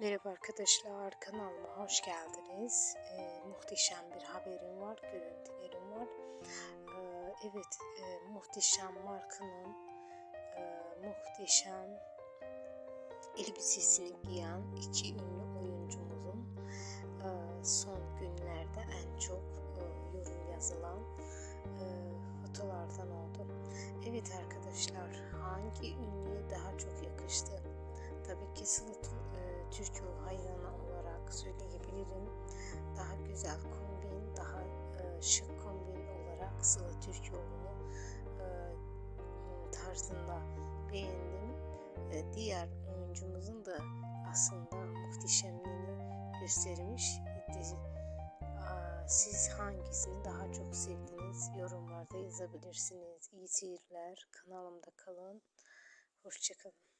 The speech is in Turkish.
Merhaba arkadaşlar, kanalıma hoş geldiniz. Ee, muhteşem bir haberim var, görüntülerim var. Ee, evet, e, muhteşem markanın e, muhteşem elbisesini giyen iki ünlü oyuncumuzun e, son günlerde en çok e, yorum yazılan e, fotolardan oldu. Evet arkadaşlar, hangi ünlüye daha çok yakıştı? Tabii ki Sıla e, Türkoğlu hayranı olarak söyleyebilirim. Daha güzel kombin, daha e, şık kombin olarak Sıla Türkoğlu'nu e, tarzında beğendim. E, diğer oyuncumuzun da aslında muhteşemliğini göstermiş. Siz hangisini daha çok sevdiniz? Yorumlarda yazabilirsiniz. İyi seyirler. Kanalımda kalın. Hoşçakalın.